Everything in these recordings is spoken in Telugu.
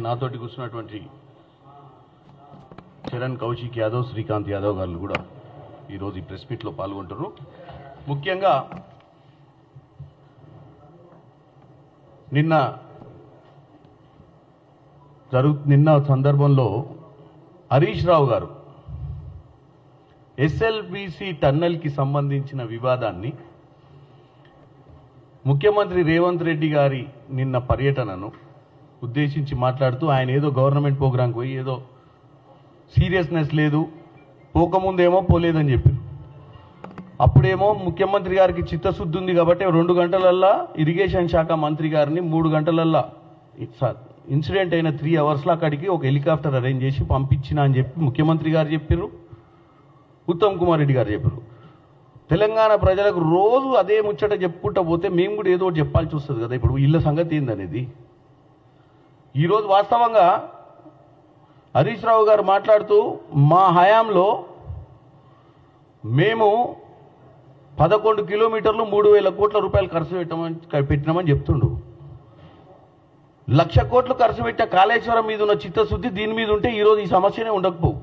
నాతోటి కూర్చున్నటువంటి చరణ్ కౌశిక్ యాదవ్ శ్రీకాంత్ యాదవ్ గారు కూడా ఈరోజు ఈ ప్రెస్ మీట్లో పాల్గొంటారు ముఖ్యంగా నిన్న జరుగు నిన్న సందర్భంలో హరీష్ రావు గారు ఎస్ఎల్బిసి టన్నెల్కి సంబంధించిన వివాదాన్ని ముఖ్యమంత్రి రేవంత్ రెడ్డి గారి నిన్న పర్యటనను ఉద్దేశించి మాట్లాడుతూ ఆయన ఏదో గవర్నమెంట్ ప్రోగ్రాంకి పోయి ఏదో సీరియస్నెస్ లేదు పోకముందేమో పోలేదని చెప్పారు. అప్పుడేమో ముఖ్యమంత్రి గారికి చిత్తశుద్ధి ఉంది కాబట్టి రెండు గంటలల్లా ఇరిగేషన్ శాఖ మంత్రి గారిని మూడు గంటలల్లా ఇన్సిడెంట్ అయిన త్రీ అవర్స్లో అక్కడికి ఒక హెలికాప్టర్ అరేంజ్ చేసి పంపించిన అని చెప్పి ముఖ్యమంత్రి గారు చెప్పారు ఉత్తమ్ కుమార్ రెడ్డి గారు చెప్పారు. తెలంగాణ ప్రజలకు రోజు అదే ముచ్చట చెప్పుకుంటా పోతే మేము కూడా ఏదో ఒకటి చెప్పాల్సి వస్తుంది కదా ఇప్పుడు ఇళ్ళ సంగతి ఏందనేది? ఈరోజు వాస్తవంగా హరీష్ రావు గారు మాట్లాడుతూ మా హయాంలో మేము పదకొండు కిలోమీటర్లు మూడు వేల కోట్ల రూపాయలు ఖర్చు పెట్టమని పెట్టినామని చెప్తుండు. లక్ష కోట్లు ఖర్చు పెట్టిన కాళేశ్వరం మీద ఉన్న చిత్తశుద్ధి దీని మీద ఉంటే ఈరోజు ఈ సమస్యనే ఉండకపోవు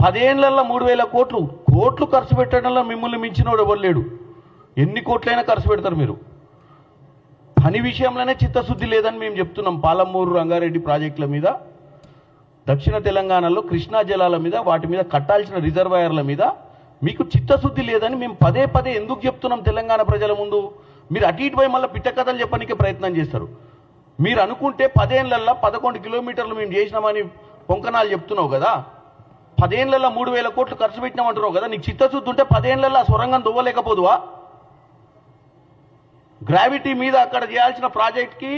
పదేళ్ళలో మూడు వేల కోట్లు కోట్లు ఖర్చు పెట్టడంలో మిమ్మల్ని మించినోడు ఎవరు లేడు? ఎన్ని కోట్లైనా ఖర్చు పెడతారు మీరు. పని విషయంలోనే చిత్తశుద్ధి లేదని మేము చెప్తున్నాం పాలమూరు రంగారెడ్డి ప్రాజెక్టుల మీద. దక్షిణ తెలంగాణలో కృష్ణా జలాల మీద వాటి మీద కట్టాల్సిన రిజర్వాయర్ల మీద. మీకు చిత్తశుద్ధి లేదని మేము పదే పదే ఎందుకు చెప్తున్నాం తెలంగాణ ప్రజల ముందు? మీరు అటు ఇటు పోయి మళ్ళీ పిట్టకథలు చెప్పడానికి ప్రయత్నం చేస్తారు. మీరు అనుకుంటే పదేళ్ళల్లో పదకొండు కిలోమీటర్లు మేము చేసినామని పొంకనాలు చెప్తున్నావు కదా. పదేళ్ళలో మూడు వేల కోట్లు ఖర్చు పెట్టినామంటున్నావు కదా. నీకు చిత్తశుద్ధి ఉంటే పదేళ్ళలో ఆ సొరంగం దువ్వలేకపోదువా గ్రావిటీ మీద అక్కడ చేయాల్సిన ప్రాజెక్ట్కి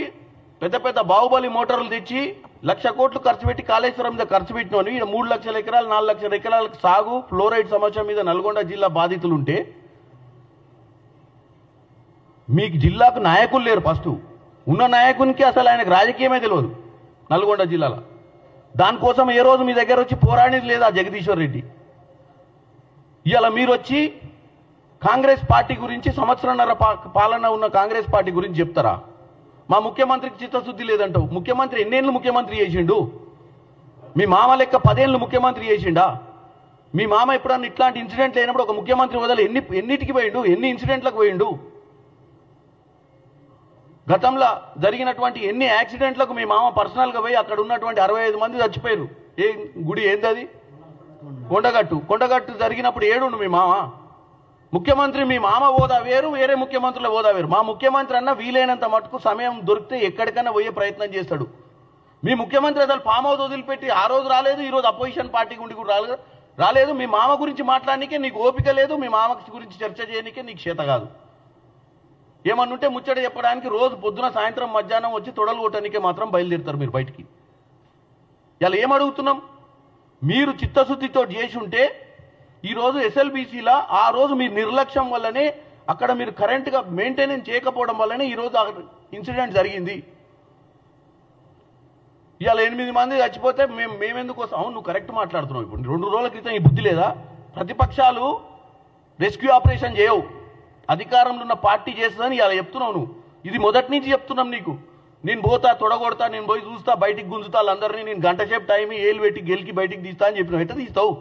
పెద్ద పెద్ద బాహుబలి మోటార్లు తెచ్చి లక్ష కోట్లు ఖర్చు పెట్టి కాళేశ్వరం మీద ఖర్చు పెట్టినోని ఈయన మూడు లక్షల ఎకరాలు నాలుగు లక్షల ఎకరాలకు సాగు ఫ్లోరైడ్ సమస్య మీద నల్గొండ జిల్లా బాధితులు ఉంటే మీకు జిల్లాకు నాయకులు లేరు ఫస్ట్. ఉన్న నాయకునికి అసలు ఆయనకు రాజకీయమే తెలియదు నల్గొండ జిల్లాలో. దానికోసం ఏ రోజు మీ దగ్గర వచ్చి పోరాడేది లేదా జగదీశ్వర్ రెడ్డి? ఇవాళ మీరు వచ్చి కాంగ్రెస్ పార్టీ గురించి సంవత్సరంన్నర పాలన ఉన్న కాంగ్రెస్ పార్టీ గురించి చెప్తారా? మా ముఖ్యమంత్రికి చిత్తశుద్ధి లేదంటావు. ముఖ్యమంత్రి ఎన్నేళ్ళు ముఖ్యమంత్రి చేసిండు? మీ మామ లెక్క పదేళ్ళు ముఖ్యమంత్రి చేసిండా? మీ మామ ఎప్పుడన్నా ఇట్లాంటి ఇన్సిడెంట్ లేనప్పుడు ఒక ముఖ్యమంత్రి వదలు ఎన్ని ఎన్నిటికి పోయిండు? ఎన్ని ఇన్సిడెంట్లకు పోయిండు? గతంలో జరిగినటువంటి ఎన్ని యాక్సిడెంట్లకు మీ మామ పర్సనల్గా పోయి అక్కడ ఉన్నటువంటి అరవై ఐదు మంది చచ్చిపోయారు ఏ గుడి ఏంది అది కొండగట్టు. కొండగట్టు జరిగినప్పుడు ఏడుండు మీ మామ? ముఖ్యమంత్రి మీ మామ హోదా వేరు వేరే ముఖ్యమంత్రుల హోదా వేరు. మా ముఖ్యమంత్రి అన్న వీలైనంత మటుకు సమయం దొరికితే ఎక్కడికైనా పోయే ప్రయత్నం చేస్తాడు. మీ ముఖ్యమంత్రి అసలు ఫామ్ హౌస్ వదిలిపెట్టి ఆ రోజు రాలేదు ఈ రోజు అపోజిషన్ పార్టీ గుండి కూడా రాలేదు. రాలేదు మీ మామ గురించి మాట్లాడనికే నీకు ఓపిక లేదు మీ మామ గురించి చర్చ చేయనికే నీకు చేత కాదు. ఏమన్నుంటే ముచ్చట చెప్పడానికి రోజు పొద్దున సాయంత్రం మధ్యాహ్నం వచ్చి తొడలు కొట్టడానికే మాత్రం బయలుదేరుతారు మీరు బయటికి. ఇలా ఏమడుగుతున్నాం మీరు చిత్తశుద్ధితో చేసి ఉంటే ఈరోజు ఎస్ఎల్బీసీలా ఆ రోజు మీ నిర్లక్ష్యం వల్లనే అక్కడ మీరు కరెంట్గా మెయింటెనెన్స్ చేయకపోవడం వల్లనే ఈరోజు అక్కడ ఇన్సిడెంట్ జరిగింది. ఇవాళ ఎనిమిది మంది చచ్చిపోతే మేము మేమెందుకు వస్తాం? అవును నువ్వు కరెక్ట్ మాట్లాడుతున్నావు ఇప్పుడు. రెండు రోజుల క్రితం ఈ బుద్ధి లేదా? ప్రతిపక్షాలు రెస్క్యూ ఆపరేషన్ చేయవు. అధికారంలో ఉన్న పార్టీ చేస్తుందని ఇలా చెప్తున్నావు నువ్వు. ఇది మొదటి నుంచి చెప్తున్నాం నీకు. నేను పోతా తొడగొడతా నేను పోయి చూస్తా బయటికి గుంజుతా వాళ్ళందరినీ నేను గంట సేపు టైం ఏలు పెట్టి గెలికి బయటికి తీస్తా అని చెప్పినావు. ఎట్లా తీస్తావు?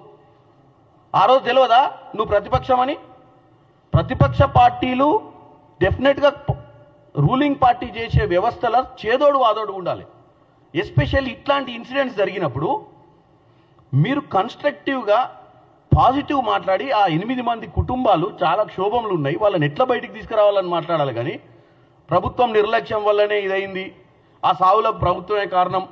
ఆ రోజు తెలియదా నువ్వు ప్రతిపక్షం అని ప్రతిపక్ష పార్టీలు డెఫినెట్గా రూలింగ్ పార్టీ చేసే వ్యవస్థల చేదోడు వాదోడు ఉండాలి. ఎస్పెషల్లీ ఇట్లాంటి ఇన్సిడెంట్స్ జరిగినప్పుడు మీరు కన్స్ట్రక్టివ్గా పాజిటివ్ మాట్లాడి ఆ ఎనిమిది మంది కుటుంబాలు చాలా క్షోభంలు ఉన్నాయి వాళ్ళని ఎట్లా బయటికి తీసుకురావాలని మాట్లాడాలి కానీ ప్రభుత్వం నిర్లక్ష్యం వల్లనే ఇదైంది ఆ సావులకు ప్రభుత్వమే కారణం.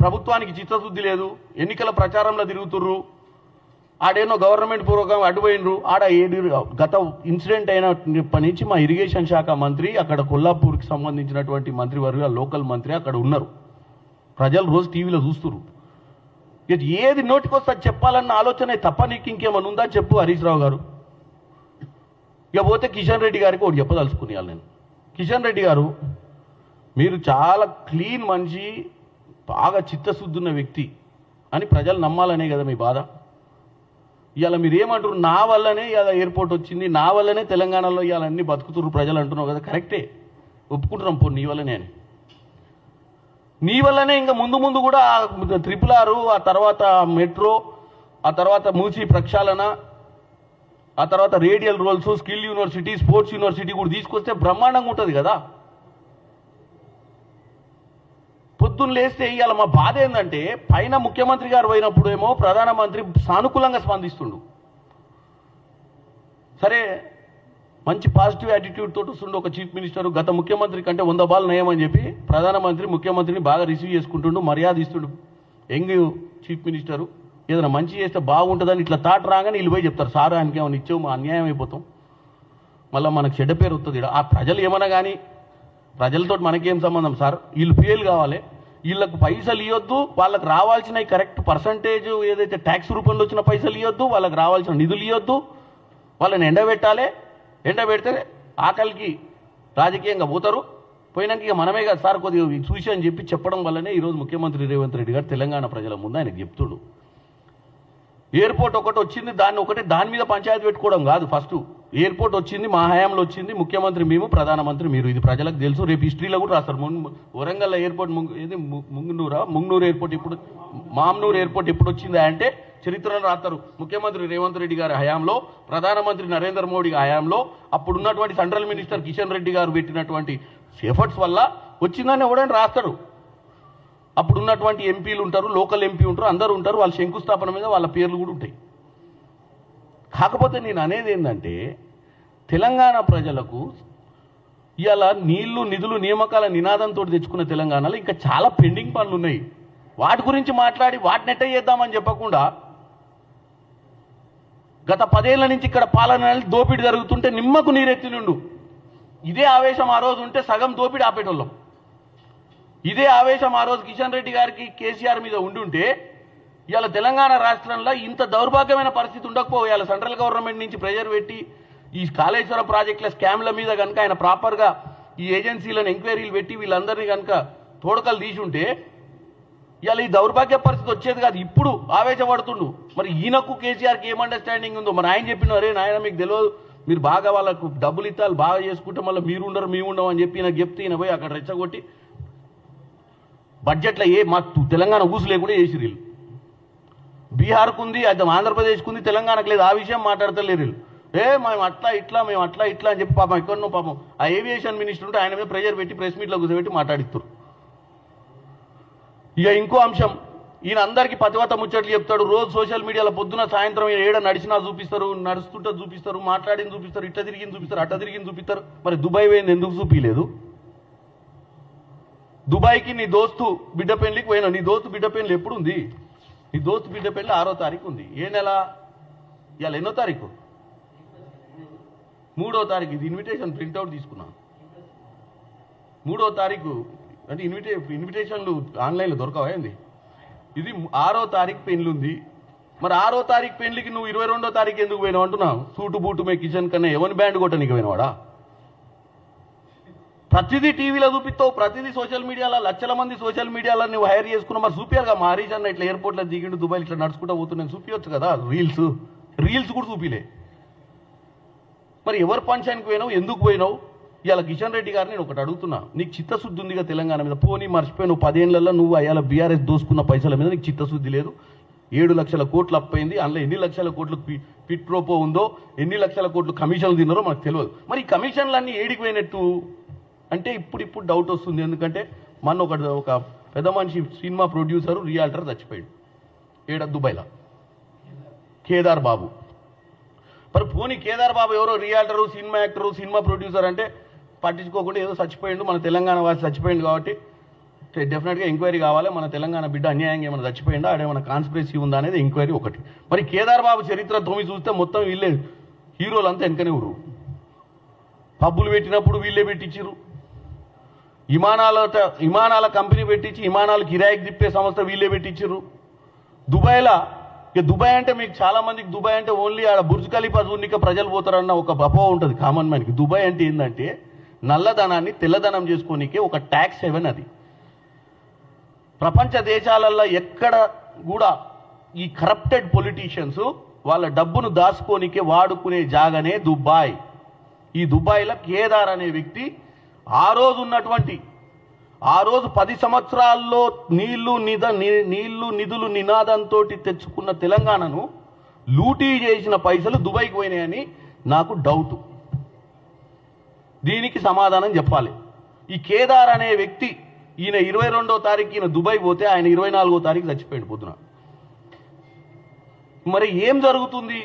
ప్రభుత్వానికి చిత్తశుద్ధి లేదు. ఎన్నికల ప్రచారంలో తిరుగుతుర్రు. ఆడేనో గవర్నమెంట్ పూర్వకం అడ్డుపోయినరు ఆడ ఏడు గత ఇన్సిడెంట్ అయినప్పటి నుంచి మా ఇరిగేషన్ శాఖ మంత్రి అక్కడ కొల్లాపూర్కి సంబంధించినటువంటి మంత్రివర్గ లోకల్ మంత్రి అక్కడ ఉన్నారు. ప్రజలు రోజు టీవీలో చూస్తున్నారు ఇక ఏది నోటికొస్తే చెప్పాలన్న ఆలోచన తప్ప నీకు ఇంకేమైనా ఉందా చెప్పు హరీష్ రావు గారు. ఇక పోతే కిషన్ రెడ్డి గారికి ఒకటి చెప్పదలుచుకునేయాలి నేను. కిషన్ రెడ్డి గారు మీరు చాలా క్లీన్ మనిషి బాగా చిత్తశుద్ధి ఉన్న వ్యక్తి అని ప్రజలు నమ్మాలనే కదా మీ బాధ? ఇవాళ మీరు ఏమంటారు నా వల్లనే ఇవాళ ఎయిర్పోర్ట్ వచ్చింది నా వల్లనే తెలంగాణలో ఇవాళ అన్ని బతుకుతున్నారు ప్రజలు అంటున్నావు కదా కరెక్టే. ఒప్పుకుంటున్నాం పో నీ వల్లనే అని. నీ వల్లనే ఇంకా ముందు ముందు కూడా ట్రిపుల్ ఆరు ఆ తర్వాత మెట్రో ఆ తర్వాత మూసి ప్రక్షాళన ఆ తర్వాత radial roads skill university sports university కూడా తీసుకొస్తే బ్రహ్మాండంగా ఉంటుంది కదా. పొద్దున్న లేస్తే ఇవాళ మా బాధ ఏంటంటే పైన ముఖ్యమంత్రి గారు పోయినప్పుడు ఏమో ప్రధానమంత్రి సానుకూలంగా స్పందిస్తుండు. సరే మంచి పాజిటివ్ యాటిట్యూడ్ తోటి వస్తుండే ఒక చీఫ్ మినిస్టర్ గత ముఖ్యమంత్రి కంటే వంద బాల్ నయమని చెప్పి ప్రధానమంత్రి ముఖ్యమంత్రిని బాగా రిసీవ్ చేసుకుంటుండు మర్యాద ఇస్తుండు. యంగ్ చీఫ్ మినిస్టరు ఏదైనా మంచి చేస్తే బాగుంటుందని ఇట్లా తాట రాగానే వీళ్ళు పోయి చెప్తారు సార్ ఆయనకి ఏమైనా ఇచ్చావు? మా అన్యాయం అయిపోతాం. మళ్ళీ మనకు చెడ్డ పేరు వస్తుంది ఈడ. ఆ ప్రజలు ఏమన్నా కానీ ప్రజలతో మనకేం సంబంధం? సార్ వీళ్ళు ఫెయిల్ కావాలి. వీళ్ళకు పైసలు ఇవ్వద్దు వాళ్ళకి రావాల్సిన కరెక్ట్ పర్సంటేజ్ ఏదైతే ట్యాక్స్ రూపంలో వచ్చిన పైసలు ఇవ్వద్దు వాళ్ళకి రావాల్సిన నిధులు ఇవ్వద్దు వాళ్ళని ఎండబెట్టాలి. ఎండబెడితే ఆకలికి రాజకీయంగా పోతారు. పోయినాక ఇక మనమే కదా సార్ కొద్దిగా చూసి అని చెప్పి చెప్పడం వల్లనే ఈరోజు ముఖ్యమంత్రి రేవంత్ రెడ్డి గారు తెలంగాణ ప్రజల ముందు ఆయనకు చెప్తుడు. ఎయిర్పోర్ట్ ఒకటి వచ్చింది దాన్ని ఒకటి దాని మీద పంచాయతీ పెట్టుకోవడం కాదు ఫస్ట్. ఎయిర్పోర్ట్ వచ్చింది మా హయాంలో వచ్చింది ముఖ్యమంత్రి మేము ప్రధానమంత్రి మీరు. ఇది ప్రజలకు తెలుసు. రేపు హిస్టరీలో కూడా రాస్తారు. వరంగల్ ఎయిర్పోర్ట్ ఇది ముంగనూరా ముంగునూరా? ముంగనూరు ఎయిర్పోర్ట్ ఇప్పుడు మామ్నూరు ఎయిర్పోర్ట్ ఎప్పుడు వచ్చింది అంటే చరిత్రను రాస్తారు. ముఖ్యమంత్రి రేవంత్ రెడ్డి గారి హయాంలో ప్రధానమంత్రి నరేంద్ర మోడీ హయాంలో అప్పుడున్నటువంటి సెంట్రల్ మినిస్టర్ కిషన్ రెడ్డి గారు పెట్టినటువంటి ఎఫర్ట్స్ వల్ల వచ్చిందని ఎవడని రాస్తారు. అప్పుడు ఉన్నటువంటి ఎంపీలు ఉంటారు లోకల్ ఎంపీ ఉంటారు అందరూ ఉంటారు వాళ్ళ శంకుస్థాపన మీద వాళ్ళ పేర్లు కూడా ఉంటాయి. కాకపోతే నేను అనేది ఏంటంటే తెలంగాణ ప్రజలకు ఇవాళ నీళ్ళు నిధులు నియామకాల నినాదంతో తెచ్చుకున్న తెలంగాణలో ఇంకా చాలా పెండింగ్ పనులు ఉన్నాయి. వాటి గురించి మాట్లాడి వాటిని ఎట్ట చేద్దామని చెప్పకుండా గత పదేళ్ళ నుంచి ఇక్కడ పాలన దోపిడీ జరుగుతుంటే నిమ్మకు నీరెత్తి నుండు ఇదే ఆవేశం ఆ రోజు ఉంటే సగం దోపిడీ ఆపేటోళ్ళం. ఇదే ఆవేశం ఆ రోజు కిషన్ రెడ్డి గారికి కేసీఆర్ మీద ఉండుంటే ఇవాళ తెలంగాణ రాష్ట్రంలో ఇంత దౌర్భాగ్యమైన పరిస్థితి ఉండకపో ఇవాళ సెంట్రల్ గవర్నమెంట్ నుంచి ప్రెజర్ పెట్టి ఈ కాళేశ్వరం ప్రాజెక్టుల స్కామ్ల మీద కనుక ఆయన ప్రాపర్గా ఈ ఏజెన్సీలను ఎంక్వైరీలు పెట్టి వీళ్ళందరినీ కనుక తోడకలు తీసుంటే ఇవాళ ఈ దౌర్భాగ్య పరిస్థితి వచ్చేది కాదు. ఇప్పుడు ఆవేశపడుతుండు. మరి ఈయనకు కేసీఆర్కి ఏం అండర్స్టాండింగ్ ఉందో? మరి ఆయన చెప్పిన అరే నాయన మీకు తెలియదు మీరు బాగా వాళ్ళకు డబ్బులు ఇత్తాలు బాగా చేసుకుంటే మళ్ళీ మీరు ఉండరు మేము ఉండవు అని చెప్పి ఈయన చెప్తే ఈయన పోయి అక్కడ రెచ్చగొట్టి బడ్జెట్లో ఏ మా తెలంగాణ ఊసు లేకుండా చేసి వీళ్ళు. బీహార్కు ఉంది అది ఆంధ్రప్రదేశ్కు ఉంది తెలంగాణకు లేదు. ఆ విషయం మాట్లాడతలేరు వీళ్ళు. ఏ మేము అట్లా ఇట్లా మేము అట్లా ఇట్లా అని చెప్పి పాపం ఎక్కడనో పాపం ఆ ఏవియేషన్ మినిస్టర్ ఉంటే ఆయన మీద ప్రెజర్ పెట్టి ప్రెస్ మీట్లో కూర్చోబెట్టి మాట్లాడిస్తారు ఇక ఇంకో అంశం ఈయన అందరికీ పతివత ముచ్చట్లు చెప్తాడు. రోజు సోషల్ మీడియాలో పొద్దున సాయంత్రం ఏడ నడిచినా చూపిస్తారు నడుస్తుంటే చూపిస్తారు మాట్లాడింది చూపిస్తారు ఇట్ట తిరిగింది చూపిస్తారు అట్ట తిరిగింది చూపిస్తారు. మరి దుబాయ్ పోయింది ఎందుకు చూపించలేదు దుబాయ్కి నీ దోస్తు బిడ్డ పెళ్ళికి పోయినా నీ దోస్తు బిడ్డ పెళ్ళి ఎప్పుడు ఉంది నీ దోస్తు బిడ్డ పెళ్ళి ఆరో తారీఖు ఉంది. ఏ నెల? ఇవాళ ఎన్నో తారీఖు? మూడో తారీఖు. ఇది ఇన్విటేషన్ ప్రింట్అవుట్ తీసుకున్నాను మూడో తారీఖు. అంటే ఇన్విటే ఇన్విటేషన్లు ఆన్లైన్లో దొరకవాయింది ఇది ఆరో తారీఖు పెళ్ళుంది ఉంది మరి ఆరో తారీఖు పెళ్ళికి నువ్వు ఇరవై రెండో తారీఖు ఎందుకు పోయినావు అంటున్నావు? సూటు బూటు మే కిచెన్ కన్నా ఎవరి బ్యాండ్ కొట్టడానికి పోయినవాడా? ప్రతిదీ టీవీలో చూపిస్తావు ప్రతిదీ సోషల్ మీడియాలో లక్షల మంది సోషల్ మీడియాలో నువ్వు హైర్ చేసుకున్నావు మరి చూపియాలిగా మా హరీష్ అన్న ఇట్లా ఎయిర్పోర్ట్లో దిగిండు దుబాయ్ ఇట్లా నడుచుకుంటూ పోతున్నాను చూపించచ్చు కదా రీల్స్ రీల్స్ కూడా చూపిలే. మరి ఎవరు పంచానికి పోయినావు ఎందుకు పోయినావు? ఇవాళ కిషన్ రెడ్డి గారిని నేను ఒకటి అడుగుతున్నా నీకు చిత్తశుద్ధి ఉందిగా తెలంగాణ మీద పోనీ మర్చిపోయినావు పదేళ్ళలో నువ్వు అయ్యాల బీఆర్ఎస్ దోసుకున్న పైసల మీద నీకు చిత్తశుద్ధి లేదు. ఏడు లక్షల కోట్లు అప్పైంది అందులో ఎన్ని లక్షల కోట్లు పి- పిట్ ప్రోపో ఉందో ఎన్ని లక్షల కోట్లు కమిషన్లు తిన్నారో మనకు తెలియదు. మరి ఈ కమిషన్లన్నీ ఏడికి పోయినట్టు? అంటే ఇప్పుడు ఇప్పుడు డౌట్ వస్తుంది. ఎందుకంటే మన ఒక ఒక పెద్ద మనిషి సినిమా ప్రొడ్యూసర్ రియాల్టర్ చచ్చిపోయాడు. ఏడ? దుబాయ్లో. కేదార్ బాబు. మరి పోనీ కేదార్ బాబు ఎవరో realtor cinema actor cinema producer అంటే పట్టించుకోకుండా ఏదో చచ్చిపోయిండు. మన తెలంగాణ వాసి చచ్చిపోయింది కాబట్టి డెఫినెట్గా ఎంక్వైరీ కావాలి. మన తెలంగాణ బిడ్డ అన్యాయంగా ఏమైనా చచ్చిపోయిందా? ఆడేమైనా కాన్స్పిరసీ ఉందా అనేది ఎంక్వైరీ ఒకటి. మరి కేదార్ బాబు చరిత్ర తొమ్మిది చూస్తే మొత్తం వీళ్ళే హీరోలు అంతా వెనకనే ఉర్రు పబ్బులు పెట్టినప్పుడు వీళ్ళే పెట్టించారు విమానాల విమానాల కంపెనీ పెట్టించి విమానాలు కిరాయికి తిప్పే సంస్థ వీళ్ళే పెట్టించారు దుబాయ్లా? ఇక దుబాయ్ అంటే మీకు చాలా మందికి దుబాయ్ అంటే ఓన్లీ ఆడ బుర్జ్ ఖలీఫా చూడనిక ప్రజలు పోతారన్న ఒక అపోహ ఉంటుంది కామన్ మ్యాన్కి దుబాయ్ అంటే ఏంటంటే నల్లధనాన్ని తెల్లధనం చేసుకోనికే ఒక ట్యాక్స్ హెవెన్ అది. ప్రపంచ దేశాలలో ఎక్కడ కూడా ఈ కరప్టెడ్ పొలిటీషియన్స్ వాళ్ళ డబ్బును దాచుకోనికే వాడుకునే జాగనే దుబాయ్. ఈ దుబాయ్లో కేదార్ అనే వ్యక్తి ఆ రోజు ఉన్నటువంటి ఆ రోజు పది సంవత్సరాల్లో నీళ్ళు నిద నీళ్ళు నిధులు నినాదంతో తెచ్చుకున్న తెలంగాణను లూటీ చేసిన పైసలు దుబాయ్కి పోయినాయని నాకు డౌట్. దీనికి సమాధానం చెప్పాలి. ఈ కేదార్ అనే వ్యక్తి ఈయన ఇరవై రెండో తారీఖు ఈయన దుబాయ్ పోతే ఆయన ఇరవై నాలుగో తారీఖు చచ్చిపోయాడు మరి ఏం జరుగుతుంది?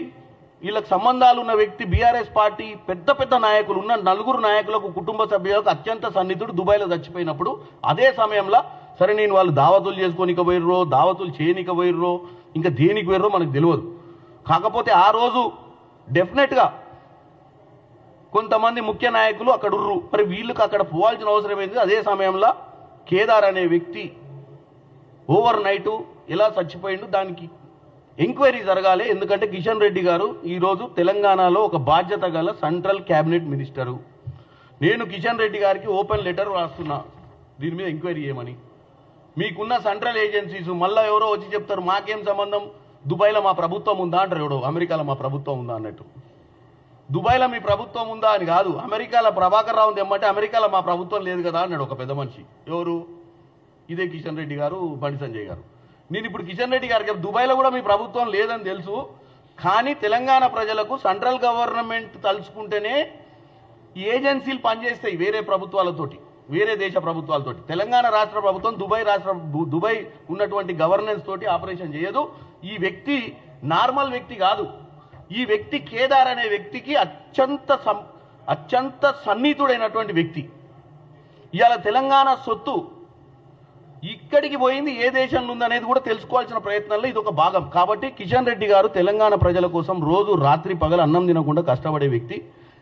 వీళ్ళకి సంబంధాలు ఉన్న వ్యక్తి బీఆర్ఎస్ పార్టీ పెద్ద పెద్ద నాయకులు ఉన్న నలుగురు నాయకులకు కుటుంబ సభ్యులకు అత్యంత సన్నిధుడు దుబాయ్లో చచ్చిపోయినప్పుడు అదే సమయంలో సరే నేను వాళ్ళు దావతులు చేసుకోనిక పోయిర్రో దావతులు చేయనిక పోయిర్రో ఇంకా దేనికి పోయిర్రో మనకు తెలియదు. కాకపోతే ఆ రోజు డెఫినెట్గా కొంతమంది ముఖ్య నాయకులు అక్కడ ఉర్రు. మరి వీళ్ళకి అక్కడ పోవాల్సిన అవసరం ఏంది? అదే సమయంలో కేదార్ అనే వ్యక్తి ఓవర్ నైట్ ఎలా చచ్చిపోయిండు? దానికి ఎంక్వైరీ జరగాలి. ఎందుకంటే కిషన్ రెడ్డి గారు ఈరోజు తెలంగాణలో ఒక బాధ్యత గల సెంట్రల్ క్యాబినెట్ మినిస్టరు. నేను కిషన్ రెడ్డి గారికి ఓపెన్ లెటర్ రాస్తున్నా. దీని మీద ఎంక్వైరీ చేయమని. మీకున్న సెంట్రల్ ఏజెన్సీస్ మళ్ళీ ఎవరో వచ్చి చెప్తారు మాకేం సంబంధం? దుబాయ్లో మా ప్రభుత్వం ఉందా? అంటారు ఎవడో. అమెరికాలో మా ప్రభుత్వం ఉందా? అన్నట్టు. దుబాయ్లో మీ ప్రభుత్వం ఉందా? అని కాదు. అమెరికాలో ప్రభాకర్ రావు తెమ్మంటే అమెరికాలో మా ప్రభుత్వం లేదు కదా? అన్నాడు ఒక పెద్ద మనిషి. ఎవరు? ఇదే కిషన్ రెడ్డి గారు బండి సంజయ్ గారు. నేను ఇప్పుడు కిషన్ రెడ్డి గారికి దుబాయ్లో కూడా మీ ప్రభుత్వం లేదని తెలుసు. కానీ తెలంగాణ ప్రజలకు సెంట్రల్ గవర్నమెంట్ తలుచుకుంటేనే ఈ ఏజెన్సీలు పనిచేస్తాయి వేరే ప్రభుత్వాలతోటి వేరే దేశ ప్రభుత్వాలతోటి. తెలంగాణ రాష్ట్ర ప్రభుత్వం దుబాయ్ రాష్ట్ర దుబాయ్ ఉన్నటువంటి గవర్నెన్స్ తోటి ఆపరేషన్ చేయదు. ఈ వ్యక్తి నార్మల్ వ్యక్తి కాదు. ఈ వ్యక్తి కేదార్ అనే వ్యక్తికి అత్యంత సం- అత్యంత సన్నిహితుడైనటువంటి వ్యక్తి. ఇవాళ తెలంగాణ సొత్తు ఇక్కడికి పోయింది ఏ దేశంలో ఉందనేది కూడా తెలుసుకోవాల్సిన ప్రయత్నంలో ఇది ఒక భాగం. కాబట్టి కిషన్ రెడ్డి గారు తెలంగాణ ప్రజల కోసం రోజు రాత్రి పగలు అన్నం తినకుండా కష్టపడే వ్యక్తి.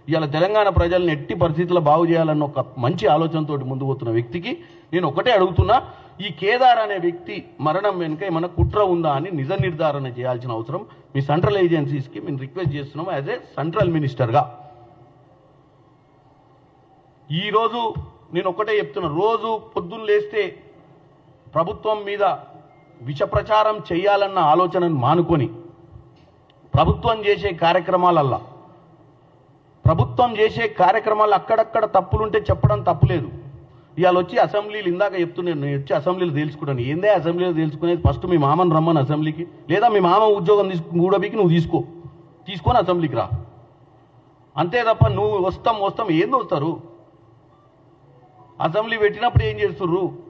ఇవాళ తెలంగాణ ప్రజల్ని ఎట్టి పరిస్థితుల్లో బాగు చేయాలన్న ఒక మంచి ఆలోచనతో ముందు పోతున్న వ్యక్తికి నేను ఒకటే అడుగుతున్నా ఈ కేదార్ అనే వ్యక్తి మరణం వెనుక ఏమైనా కుట్ర ఉందా అని నిజ నిర్ధారణ చేయాల్సిన అవసరం మీ సెంట్రల్ ఏజెన్సీస్కి మేము రిక్వెస్ట్ చేస్తున్నాం యాజ్ ఏ సెంట్రల్ మినిస్టర్గా. ఈరోజు నేను ఒకటే చెప్తున్నా రోజు పొద్దున్న లేస్తే ప్రభుత్వం మీద విష ప్రచారం చేయాలన్న ఆలోచనను మానుకొని ప్రభుత్వం చేసే కార్యక్రమాలల్లా. ప్రభుత్వం చేసే కార్యక్రమాలు అక్కడక్కడ తప్పులుంటే చెప్పడం తప్పులేదు. ఇవాళ వచ్చి అసెంబ్లీలు ఇందాక చెప్తున్నాను నేను వచ్చి అసెంబ్లీలో తెలుసుకుంటాను ఏందే అసెంబ్లీలో తెలుసుకునేది ఫస్ట్ మీ మామని రమ్మని అసెంబ్లీకి. లేదా మీ మామ ఉద్యోగం తీసుకు మూడోబీకి నువ్వు తీసుకో. తీసుకొని అసెంబ్లీకి రా. అంతే తప్ప నువ్వు వస్తాం వస్తాం. ఏంది వస్తారు? అసెంబ్లీ పెట్టినప్పుడు ఏం చేస్తుర్రు?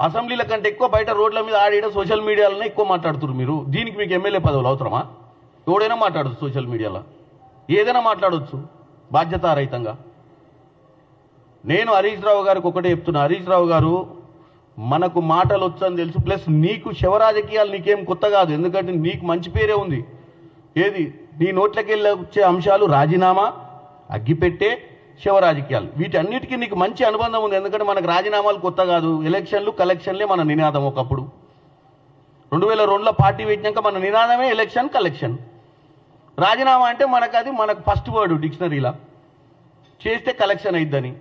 అసెంబ్లీల కంటే ఎక్కువ బయట రోడ్ల మీద ఆడిడ సోషల్ మీడియాలోనే ఎక్కువ మాట్లాడుతున్నారు మీరు. దీనికి మీకు ఎమ్మెల్యే పదవులు అవసరమా? ఎవడైనా మాట్లాడచ్చు సోషల్ మీడియాలో. ఏదైనా మాట్లాడవచ్చు బాధ్యతారహితంగా. నేను హరీష్ రావు గారికి ఒకటే చెప్తున్నా. హరీష్ రావు గారు మనకు మాటలు వచ్చని తెలుసు ప్లస్ నీకు శివరాజకీయాలు నీకేం కొత్త కాదు. ఎందుకంటే నీకు మంచి పేరే ఉంది. ఏది? నీ నోట్లకి వెళ్ళి వచ్చే అంశాలు రాజీనామా అగ్గిపెట్టే శివరాజకీయాలు. వీటన్నిటికీ నీకు మంచి అనుబంధం ఉంది. ఎందుకంటే మనకు రాజీనామాలు కొత్త కాదు. ఎలక్షన్లు కలెక్షన్లే మన నినాదం ఒకప్పుడు. రెండు వేల రెండులో పార్టీ పెట్టినాక మన నినాదమే ఎలక్షన్ కలెక్షన్. రాజీనామా అంటే మనకు అది మనకు ఫస్ట్ వర్డ్ డిక్షనరీలా. చేస్తే కలెక్షన్ అయిద్దని.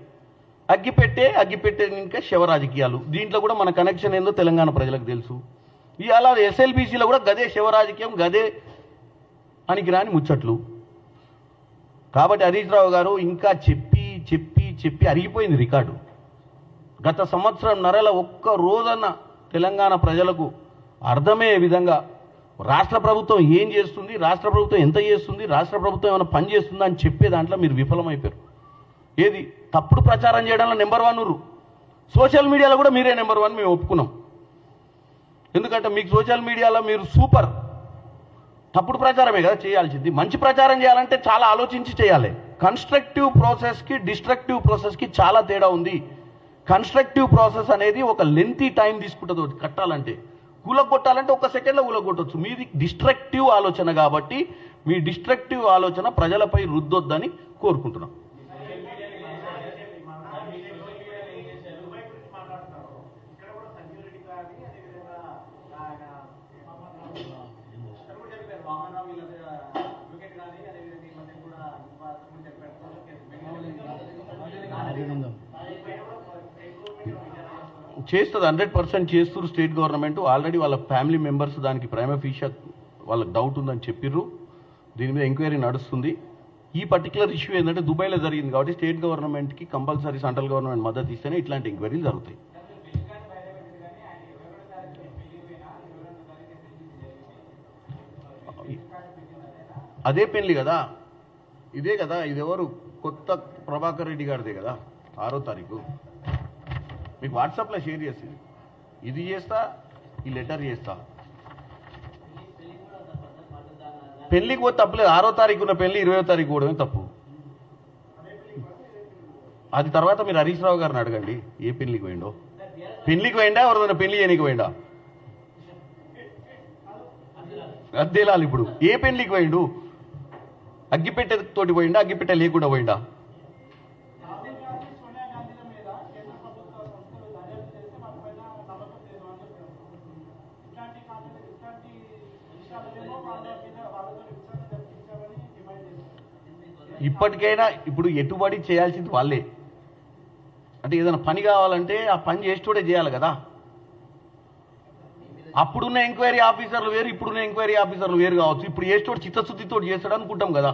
అగ్గిపెట్టే అగ్గిపెట్టే ఇంకా శివరాజకీయాలు. దీంట్లో కూడా మన కనెక్షన్ ఏందో తెలంగాణ ప్రజలకు తెలుసు. ఇవాళ ఎస్ఎల్బీసీలో కూడా గదే శివరాజకీయం గదే అని రాని ముచ్చట్లు. కాబట్టి హరీష్ రావు గారు ఇంకా చెప్పి చెప్పి చెప్పి అరిగిపోయింది రికార్డు. గత సంవత్సరం నరల ఒక్క రోజన్న తెలంగాణ ప్రజలకు అర్థమయ్యే విధంగా రాష్ట్ర ప్రభుత్వం ఏం చేస్తుంది రాష్ట్ర ప్రభుత్వం ఎంత చేస్తుంది రాష్ట్ర ప్రభుత్వం ఏమైనా పని చేస్తుందా అని చెప్పే దాంట్లో మీరు విఫలమైపోయారు. ఏది? తప్పుడు ప్రచారం చేయడంలో నెంబర్ వన్ ఉర్రు సోషల్ మీడియాలో కూడా మీరే నెంబర్ వన్ మేము ఒప్పుకున్నాం. ఎందుకంటే మీకు సోషల్ మీడియాలో మీరు సూపర్. తప్పుడు ప్రచారమే కదా చేయాల్సింది. మంచి ప్రచారం చేయాలంటే చాలా ఆలోచించి చేయాలి. కన్స్ట్రక్టివ్ ప్రాసెస్కి డిస్ట్రక్టివ్ ప్రాసెస్కి చాలా తేడా ఉంది. కన్స్ట్రక్టివ్ ప్రాసెస్ అనేది ఒక లెంతీ టైం తీసుకుంటుంది కట్టాలంటే. కూలగొట్టాలంటే ఒక సెకండ్లో కూలగొట్టవచ్చు మీది డిస్ట్రక్టివ్ ఆలోచన కాబట్టి మీ డిస్ట్రక్టివ్ ఆలోచన ప్రజలపై రుద్దొద్దని కోరుకుంటున్నాం. చేస్తుంది హండ్రెడ్ పర్సెంట్ చేస్తున్నారు స్టేట్ గవర్నమెంట్ ఆల్రెడీ వాళ్ళ ఫ్యామిలీ మెంబర్స్ దానికి ప్రైమ ఫీషా వాళ్ళకి డౌట్ ఉందని చెప్పిర్రు. దీని మీద ఎంక్వైరీ నడుస్తుంది. ఈ పర్టికులర్ ఇష్యూ ఏంటంటే దుబాయ్లో జరిగింది కాబట్టి స్టేట్ గవర్నమెంట్కి కంపల్సరీ సెంట్రల్ గవర్నమెంట్ మద్దతు ఇస్తేనే ఇట్లాంటి ఎంక్వైరీలు జరుగుతాయి. అదే పెళ్ళి కదా? ఇదే కదా? ఇది ఎవరు కొత్త ప్రభాకర్ రెడ్డి గారిదే కదా ఆరో తారీఖు. మీకు వాట్సాప్లో షేర్ చేసింది ఇది చేస్తా ఈ లెటర్ చేస్తా. పెళ్ళికి పోతే తప్పలేదు ఆరో తారీఖు ఉన్న పెళ్ళి ఇరవై తారీఖు కూడా తప్పు. అది తర్వాత మీరు హరీష్ రావు గారిని అడగండి ఏ పెళ్ళికి పోయిండో. పెళ్ళికి పోయిండా ఎవరిదైనా పెళ్ళి చేయనికి పోయిండా? అది ఇప్పుడు. ఏ పెళ్ళికి పోయిండు? అగ్గిపెట్టె తోటి పోయిండా అగ్గిపెట్టె లేకుండా పోయిండా? ఇప్పటికైనా ఇప్పుడు ఎటుబడి చేయాల్సింది వాళ్ళే. అంటే ఏదైనా పని కావాలంటే ఆ పని చేసేటోడే చేయాలి కదా. అప్పుడున్న ఎంక్వైరీ ఆఫీసర్లు వేరు ఇప్పుడున్న ఎంక్వైరీ ఆఫీసర్లు వేరు కావచ్చు. ఇప్పుడు చేసేటోడు చిత్తశుద్ధితో చేస్తాడు అనుకుంటాం కదా.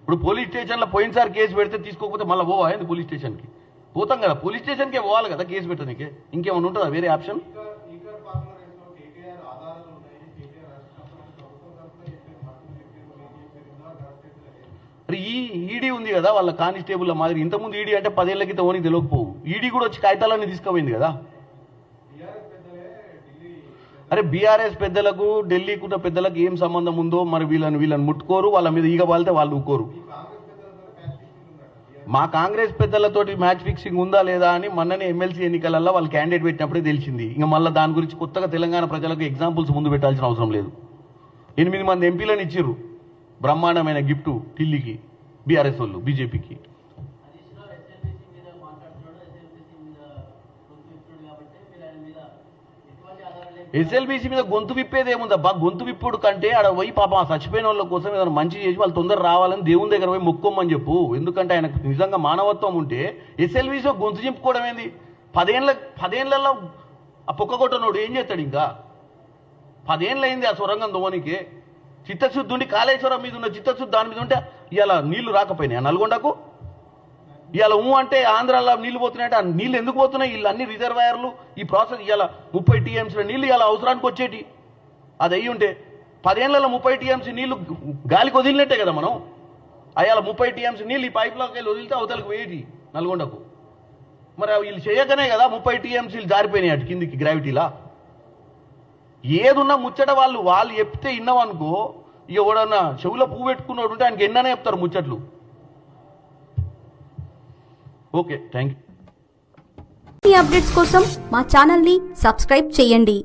ఇప్పుడు పోలీస్ స్టేషన్లో పోయినసారి కేసు పెడితే తీసుకోకపోతే మళ్ళీ పోవా ఏంది పోలీస్ స్టేషన్కి? పోతాం కదా. పోలీస్ స్టేషన్కే పోవాలి కదా కేసు పెట్టడానికి ఇంకేమైనా ఉంటుందా వేరే ఆప్షన్? మరి ఈ ఈడీ ఉంది కదా వాళ్ళ కానిస్టేబుల్ మాదిరి. ఇంతకుముందు ఈడీ అంటే పదేళ్ళ క్రితం ఓనికి తెలియకపోవు. ఈడీ కూడా వచ్చి కాగితాలన్నీ తీసుకుపోయింది కదా. అరే బీఆర్ఎస్ పెద్దలకు ఢిల్లీకి ఉన్న పెద్దలకు ఏం సంబంధం ఉందో మరి వీళ్ళని వీళ్ళని ముట్టుకోరు వాళ్ళ మీద ఈగ వాళ్తే వాళ్ళు ఊకోరు మా కాంగ్రెస్ పెద్దలతోటి మ్యాచ్ ఫిక్సింగ్ ఉందా లేదా అని మొన్ననే ఎమ్మెల్సీ ఎన్నికలలో వాళ్ళు క్యాండిడేట్ పెట్టినప్పుడే తెలిసింది. ఇంకా మళ్ళీ దాని గురించి కొత్తగా తెలంగాణ ప్రజలకు ఎగ్జాంపుల్స్ ముందు పెట్టాల్సిన అవసరం లేదు. ఎనిమిది మంది ఎంపీలను ఇచ్చిర్రు. బ్రహ్మాండమైన గిఫ్ట్ ఢిల్లీకి బీఆర్ఎస్ వాళ్ళు బీజేపీకి హరీష్ రావు ఎస్ఎల్బీసీ మీద మాట్లాడుతున్నాడు ఎస్ఎల్బీసీ మీద గొంతు ఇస్తున్నాడు కాబట్టి మీరు ఆయన మీద ఎటువంటి ఆధారాలు లేవు. ఎస్ఎల్బీసీ మీద గొంతు విప్పేది ఏముందబ్బా గొంతు విప్పుడు కంటే ఆడ పోయి పాపం ఆ చచ్చిపోయిన వాళ్ళ కోసం ఏదైనా మంచి చేసి వాళ్ళు తొందర రావాలని దేవుని దగ్గర పోయి మొక్కోమని చెప్పు. ఎందుకంటే ఆయనకు నిజంగా మానవత్వం ఉంటే ఎస్ఎల్బీసీ గొంతు చింపుకోవడం ఏంది? పదేళ్ళ పదేళ్ళలో ఆ పొక్క కొట్టనోడు ఏం చేస్తాడు ఇంకా? పదేళ్ళు అయింది ఆ సొరంగం దువ్వనికి చిత్తశుద్ధి ఉండి కాళేశ్వరం మీద ఉన్న చిత్తశుద్ధి దాని మీద ఉంటే ఇలా నీళ్ళు రాకపోయినాయి నల్గొండకు? ఇవాళ ఊ అంటే ఆంధ్రాలో నీళ్ళు పోతున్నాయంటే ఆ నీళ్ళు ఎందుకు పోతున్నాయి? వీళ్ళు అన్ని రిజర్వాయర్లు ఈ ప్రాసెస్ ఇవాళ ముప్పై టీఎంసీల నీళ్ళు ఇవాళ అవసరానికి వచ్చేటి. అది అయ్యి ఉంటే పదేళ్ళలో ముప్పై టీఎంసీ నీళ్ళు గాలికి వదిలినట్టే కదా మనం. అయ్యాల ముప్పై టీఎంసీ నీళ్ళు ఈ పైప్లోకి వెళ్ళి వదిలితే అవతలకు వేయటి నల్గొండకు. మరి అవి వీళ్ళు చేయకనే కదా ముప్పై టీఎంసీలు జారిపోయినాయి అటు కిందికి గ్రావిటీలా. ఏదున్నా ముచ్చట వాళ్ళు వాళ్ళు చెప్తే విన్నామనుకో ఇక ఎవడన్నా చెవులో పువ్వు పెట్టుకున్నాడు ఉంటే ఆయనకి ఎన్ననే చెప్తారు ముచ్చట్లు. ఓకే థ్యాంక్ యూ అప్డేట్స్ కోసం మా ఛానల్ని సబ్స్క్రైబ్ చేయండి.